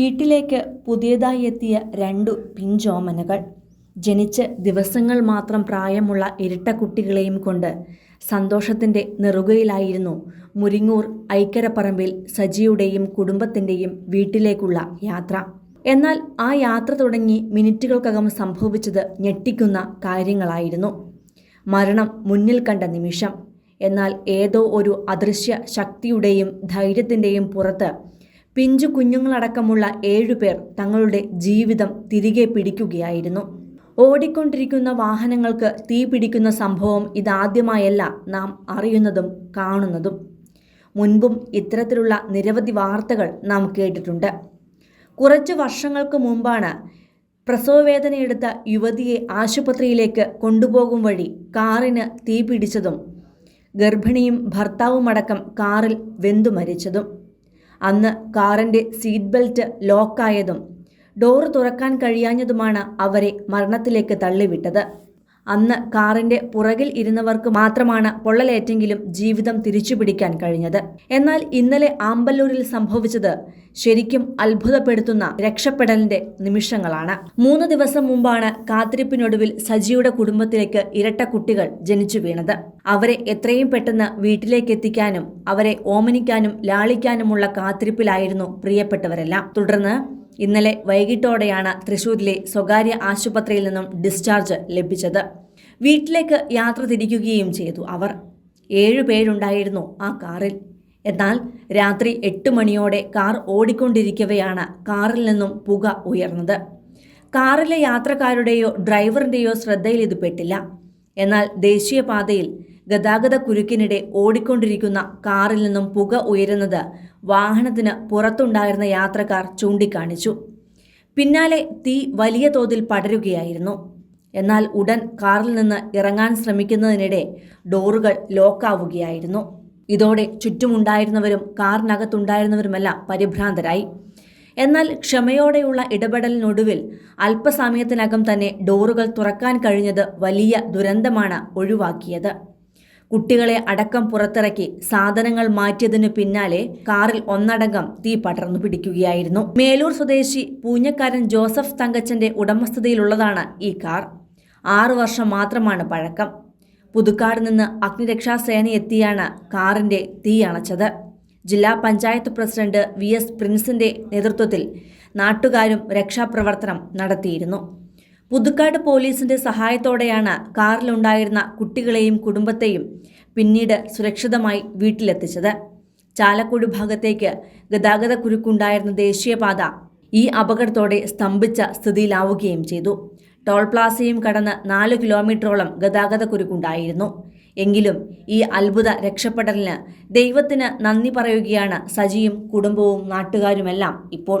വീട്ടിലേക്ക് പുതിയതായി എത്തിയ രണ്ടു പിഞ്ചോമനകൾ. ജനിച്ച് ദിവസങ്ങൾ മാത്രം പ്രായമുള്ള ഇരട്ട കുട്ടികളെയും കൊണ്ട് സന്തോഷത്തിന്റെ നെറുകയിലായിരുന്നു മുരിങ്ങൂർ ഐക്കരപ്പറമ്പിൽ സജിയുടെയും കുടുംബത്തിന്റെയും വീട്ടിലേക്കുള്ള യാത്ര. എന്നാൽ ആ യാത്ര തുടങ്ങി മിനിറ്റുകൾക്കകം സംഭവിച്ചത് ഞെട്ടിക്കുന്ന കാര്യങ്ങളായിരുന്നു. മരണം മുന്നിൽ കണ്ട നിമിഷം. എന്നാൽ ഏതോ ഒരു അദൃശ്യ ശക്തിയുടെയും ധൈര്യത്തിന്റെയും പുറത്ത് പിഞ്ചു കുഞ്ഞുങ്ങളടക്കമുള്ള ഏഴുപേർ തങ്ങളുടെ ജീവിതം തിരികെ പിടിക്കുകയായിരുന്നു. ഓടിക്കൊണ്ടിരിക്കുന്ന വാഹനങ്ങൾക്ക് തീ പിടിക്കുന്ന സംഭവം ഇതാദ്യമായല്ല നാം അറിയുന്നതും കാണുന്നതും. മുൻപും ഇത്തരത്തിലുള്ള നിരവധി വാർത്തകൾ നാം കേട്ടിട്ടുണ്ട്. കുറച്ച് വർഷങ്ങൾക്ക് മുമ്പാണ് പ്രസവവേദനയെടുത്ത യുവതിയെ ആശുപത്രിയിലേക്ക് കൊണ്ടുപോകും വഴി കാറിന് തീ പിടിച്ചതും ഗർഭിണിയും ഭർത്താവുമടക്കം കാറിൽ വെന്തു മരിച്ചതും. അന്ന് കാറിന്റെ സീറ്റ് ബെൽറ്റ് ലോക്കായതും ഡോറ് തുറക്കാൻ കഴിയാഞ്ഞതുമാണ് അവരെ മരണത്തിലേക്ക് തള്ളിവിട്ടത്. അന്ന് കാറിന്റെ പുറകിൽ ഇരുന്നവർക്ക് മാത്രമാണ് പൊള്ളലേറ്റെങ്കിലും ജീവിതം തിരിച്ചുപിടിക്കാൻ കഴിഞ്ഞത്. എന്നാൽ ഇന്നലെ ആമ്പല്ലൂരിൽ സംഭവിച്ചത് ശരിക്കും അത്ഭുതപ്പെടുത്തുന്ന രക്ഷപ്പെടലിന്റെ നിമിഷങ്ങളാണ്. മൂന്ന് ദിവസം മുമ്പാണ് കാത്തിരിപ്പിനൊടുവിൽ സജിയുടെ കുടുംബത്തിലേക്ക് ഇരട്ട കുട്ടികൾ ജനിച്ചു വീണത്. അവരെ എത്രയും പെട്ടെന്ന് വീട്ടിലേക്ക് എത്തിക്കാനും അവരെ ഓമനിക്കാനും ലാളിക്കാനുമുള്ള കാത്തിരിപ്പിലായിരുന്നു പ്രിയപ്പെട്ടവരെല്ലാം. തുടർന്ന് ഇന്നലെ വൈകിട്ടോടെയാണ് തൃശൂരിലെ സ്വകാര്യ ആശുപത്രിയിൽ നിന്നും ഡിസ്ചാർജ് ലഭിച്ചത്. വീട്ടിലേക്ക് യാത്ര തിരിക്കുകയും ചെയ്തു അവർ. ഏഴു പേരുണ്ടായിരുന്നു ആ കാറിൽ. എന്നാൽ രാത്രി എട്ട് മണിയോടെ കാർ ഓടിക്കൊണ്ടിരിക്കവെയാണ് കാറിൽ നിന്നും പുക ഉയർന്നത്. കാറിലെ യാത്രക്കാരുടെയോ ഡ്രൈവറിന്റെയോ ശ്രദ്ധയിൽ ഇത് പെട്ടില്ല. എന്നാൽ ദേശീയപാതയിൽ ഗതാഗത കുരുക്കിനിടെ ഓടിക്കൊണ്ടിരിക്കുന്ന കാറിൽ നിന്നും പുക ഉയരുന്നത് വാഹനത്തിന് പുറത്തുണ്ടായിരുന്ന യാത്രക്കാർ ചൂണ്ടിക്കാണിച്ചു. പിന്നാലെ തീ വലിയ തോതിൽ പടരുകയായിരുന്നു. എന്നാൽ ഉടൻ കാറിൽ നിന്ന് ഇറങ്ങാൻ ശ്രമിക്കുന്നതിനിടെ ഡോറുകൾ ലോക്കാവുകയായിരുന്നു. ഇതോടെ ചുറ്റുമുണ്ടായിരുന്നവരും കാറിനകത്തുണ്ടായിരുന്നവരുമെല്ലാം പരിഭ്രാന്തരായി. എന്നാൽ ക്ഷമയോടെയുള്ള ഇടപെടലിനൊടുവിൽ അല്പസമയത്തിനകം തന്നെ ഡോറുകൾ തുറക്കാൻ കഴിഞ്ഞത് വലിയ ദുരന്തമാണ് ഒഴിവാക്കിയത്. കുട്ടികളെ അടക്കം പുറത്തിറക്കി സാധനങ്ങൾ മാറ്റിയതിനു പിന്നാലെ കാറിൽ ഒന്നടങ്കം തീ പടർന്നു പിടിക്കുകയായിരുന്നു. മേലൂർ സ്വദേശി പൂഞ്ഞക്കാരൻ ജോസഫ് തങ്കച്ചന്റെ ഉടമസ്ഥതയിലുള്ളതാണ് ഈ കാർ. ആറു വർഷം മാത്രമാണ് പഴക്കം. പുതുക്കാട് നിന്ന് അഗ്നിരക്ഷാസേന എത്തിയാണ് കാറിന്റെ തീ അണച്ചത്. ജില്ലാ പഞ്ചായത്ത് പ്രസിഡന്റ് വി എസ് പ്രിൻസിന്റെ നേതൃത്വത്തിൽ നാട്ടുകാരും രക്ഷാപ്രവർത്തനം നടത്തിയിരുന്നു. പുതുക്കാട് പോലീസിന്റെ സഹായത്തോടെയാണ് കാറിലുണ്ടായിരുന്ന കുട്ടികളെയും കുടുംബത്തെയും പിന്നീട് സുരക്ഷിതമായി വീട്ടിലെത്തിച്ചത്. ചാലക്കുടി ഭാഗത്തേക്ക് ഗതാഗത കുരുക്കുണ്ടായിരുന്ന ദേശീയപാത ഈ അപകടത്തോടെ സ്തംഭിച്ച സ്ഥിതിയിലാവുകയും ചെയ്തു. ടോൾ പ്ലാസയും കടന്ന് നാല് കിലോമീറ്ററോളം ഗതാഗത കുരുക്കുണ്ടായിരുന്നു. എങ്കിലും ഈ അത്ഭുത രക്ഷപ്പെടലിന് ദൈവത്തിന് നന്ദി പറയുകയാണ് സജിയും കുടുംബവും നാട്ടുകാരുമെല്ലാം ഇപ്പോൾ.